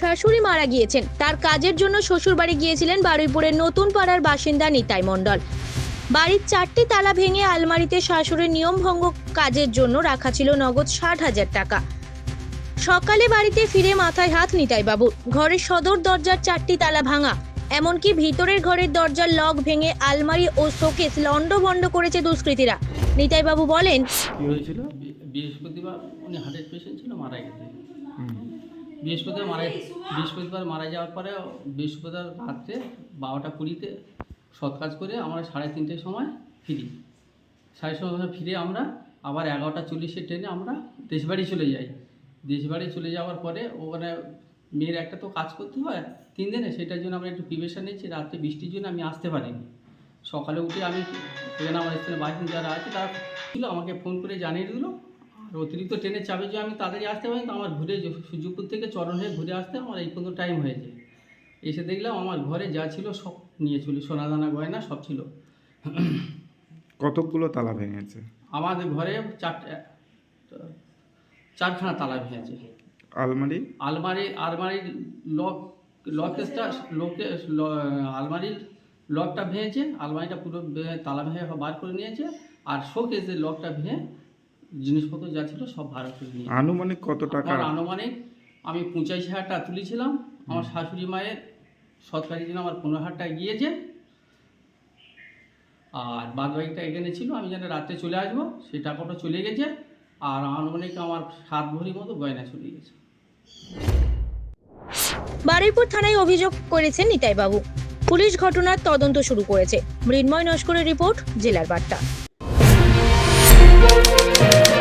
শাশুড়ি মারা গিয়েছেন। তার কাজের জন্য শ্বশুর বাড়ি গিয়েছিলেন বারুইপুরের নতুন পাড়ার বাসিন্দা নিতাই মণ্ডল। বাড়ির চারটি তালা ভেঙে আলমারিতে শাশুড়ির নিয়মভঙ্গ কাজের জন্য রাখা ছিল নগদ ষাট হাজার টাকা। সকালে বাড়িতে ফিরে মাথায় হাত নিতাই বাবু ঘরের সদর দরজার চারটি তালা ভাঙা। এমনকি ভিতরের ঘরের দরজার লক ভেঙে আলমারি ও শোকেস লন্ডভন্ড করেছে দুষ্কৃতীরা। নিতাই বাবু বলেন, কী হয়েছিল? বৃহস্পতিবার উনি হার্টের পেশেন্ট ছিল, মারা গেছে। বৃহস্পতিবার মারা বৃহস্পতিবার মারা যাওয়ার পরে বৃহস্পতিবার রাত্রে বারোটা কুড়িতে সৎ কাজ করে আমরা সাড়ে তিনটের সময় ফিরি। সাড়ে সময় ফিরে আমরা আবার এগারোটা চল্লিশের ট্রেনে আমরা দেশবাড়ি চলে যাই। দেশবাড়ি চলে যাওয়ার পরে ওখানে মেয়ের একটা তো কাজ করতে হয় তিন দিনে সেটার জন্য আমরা একটু প্রিপারেশন নিয়েছি রাত্রে বৃষ্টির জন্য আমি আসতে পারিনি। সকালে উঠে আমি এখানে আমার স্থানীয় বাসিন্দা যারা আছে তারা ছিল, আমাকে ফোন করে জানিয়ে দিল অতিরিক্ত ট্রেনের চাপে যদি আমি তাড়াতাড়ি আসতে পারি তো আমার ঘুরে সূর্যপুর থেকে চরণ হয়ে ঘুরে আসতে আমার এই পর্যন্ত টাইম হয়েছে এসে দেখলাম আমার ঘরে যা ছিল সব নিয়ে চলি সোনা দানা গয়না সব ছিল। কতকগুলো তালা ভেঙেছে? আমাদের ঘরে চারটা চারখানা তালা ভেঙেছে। আলমারি? আলমারি আলমারির লক লকেসটা লোকে আলমারির লকটা ভেঙেছে আলমারিটা পুরো তালা ভেঙে বার করে নিয়েছে আর শোকেসের লকটা ভেঙে জিনিসপত্র যা ছিল সব ভাড়া করে নিয়েছে আনুমানিক কত টাকা? আমার আনুমানিক আমি পঁচাশি হাজার টাকা তুলেছিলাম। আমার শাশুড়ি মায়ের সরকারি জন্য আমার পনেরো হাজার টাকা গিয়েছে। আর বাদ বাকিটা এখানে ছিল আমি যেন রাত্রে চলে আসব সেই টাকাটা চলে গেছে। আর আনুমানিক আমার সাত ভরির মতো গয়না চলে গেছে। বারুইপুর থানায় অভিযোগ করেছেন নিতাই বাবু পুলিশ ঘটনার তদন্ত শুরু করেছে। মৃন্ময় নস্করের রিপোর্ট জেলার বার্তা। Thank you.